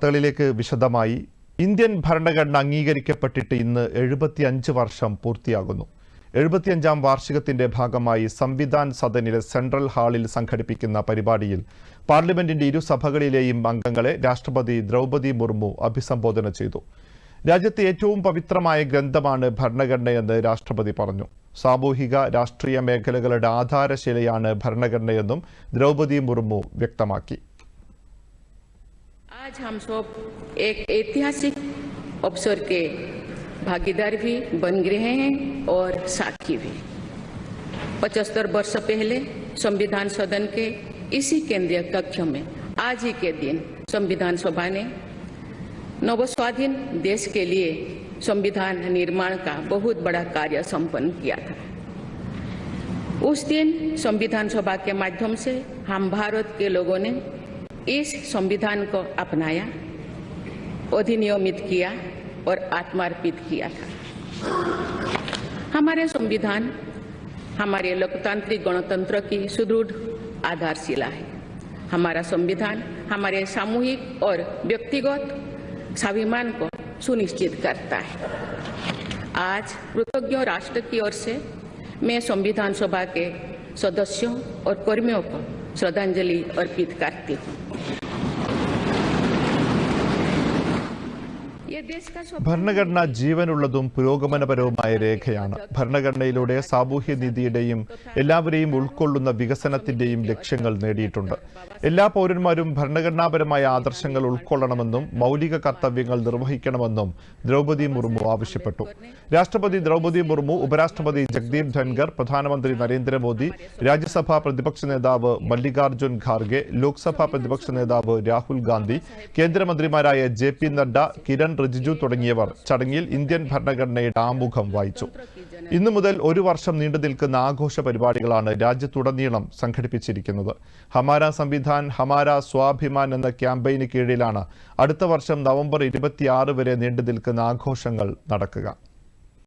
വാർത്തകളിലേക്ക് വിശദമായി. ഇന്ത്യൻ ഭരണഘടന അംഗീകരിക്കപ്പെട്ടിട്ട് ഇന്ന് എഴുപത്തിയഞ്ച് വർഷം പൂർത്തിയാകുന്നു. എഴുപത്തിയഞ്ചാം വാർഷികത്തിന്റെ ഭാഗമായി സംവിധാൻ സദനിലെ സെൻട്രൽ ഹാളിൽ സംഘടിപ്പിക്കുന്ന പരിപാടിയിൽ പാർലമെന്റിന്റെ ഇരുസഭകളിലെയും അംഗങ്ങളെ രാഷ്ട്രപതി ദ്രൗപദി മുർമു അഭിസംബോധന ചെയ്തു. രാജ്യത്തെ ഏറ്റവും പവിത്രമായ ഗ്രന്ഥമാണ് ഭരണഘടനയെന്ന് രാഷ്ട്രപതി പറഞ്ഞു. സാമൂഹിക രാഷ്ട്രീയ മേഖലകളുടെ ആധാരശിലയാണ് ഭരണഘടനയെന്നും ദ്രൗപദി മുർമു വ്യക്തമാക്കി. आज हम सब एक ऐतिहासिक अवसर के भागीदार भी बन रहे हैं और साक्षी भी। पचहत्तर वर्ष पहले संविधान सदन के इसी केंद्रीय कक्ष में आज ही के दिन संविधान सभा ने नवस्वाधीन देश के लिए संविधान निर्माण का बहुत बड़ा कार्य संपन्न किया था। उस दिन संविधान सभा के माध्यम से हम भारत के लोगों ने इस संविधान को अपनाया, अधिनियमित किया और आत्मार्पित किया था। हमारे संविधान हमारे लोकतांत्रिक गणतंत्र की सुदृढ़ आधारशिला है। हमारा संविधान हमारे सामूहिक और व्यक्तिगत स्वाभिमान को सुनिश्चित करता है। आज कृतज्ञ राष्ट्र की ओर से मैं संविधान सभा के सदस्यों और कर्मियों को श्रद्धांजलि अर्पित करती हूँ। ഭരണഘടന ജീവനുള്ളതും പുരോഗമനപരവുമായ രേഖയാണ്. ഭരണഘടനയിലൂടെ സാമൂഹ്യനീതിയുടെയും എല്ലാവരെയും ഉൾക്കൊള്ളുന്ന വികസനത്തിന്റെയും ലക്ഷ്യങ്ങൾ നേടിയിട്ടുണ്ട്. എല്ലാ പൗരന്മാരും ഭരണഘടനാപരമായ ആദർശങ്ങൾ ഉൾക്കൊള്ളണമെന്നും മൗലിക കർത്തവ്യങ്ങൾ നിർവഹിക്കണമെന്നും ദ്രൗപദി മുർമു ആവശ്യപ്പെട്ടു. രാഷ്ട്രപതി ദ്രൗപദി മുർമു ഉപരാഷ്ട്രപതി ജഗ്ദീപ് ധൻഖർ പ്രധാനമന്ത്രി നരേന്ദ്രമോദി രാജ്യസഭാ പ്രതിപക്ഷ നേതാവ് മല്ലികാർജുൻ ഖാർഗെ ലോക്സഭാ പ്രതിപക്ഷ നേതാവ് രാഹുൽ ഗാന്ധി കേന്ദ്രമന്ത്രിമാരായ ജെ പി നഡ്ഡ കിരൺ റിജിജു തുടങ്ങിയവർ ചടങ്ങിൽ ഇന്ത്യൻ ഭരണഘടനയുടെ ആമുഖം വായിച്ചു. ഇന്നു മുതൽ ഒരു വർഷം നീണ്ടു നിൽക്കുന്ന ആഘോഷ പരിപാടികളാണ് രാജ്യത്തുടനീളം സംഘടിപ്പിച്ചിരിക്കുന്നത്. ഹമാര സംവിധാൻ ഹമാര സ്വാഭിമാൻ എന്ന ക്യാമ്പയിന് കീഴിലാണ് അടുത്ത വർഷം നവംബർ ഇരുപത്തിയാറ് വരെ നീണ്ടു നിൽക്കുന്ന ആഘോഷങ്ങൾ നടക്കുക.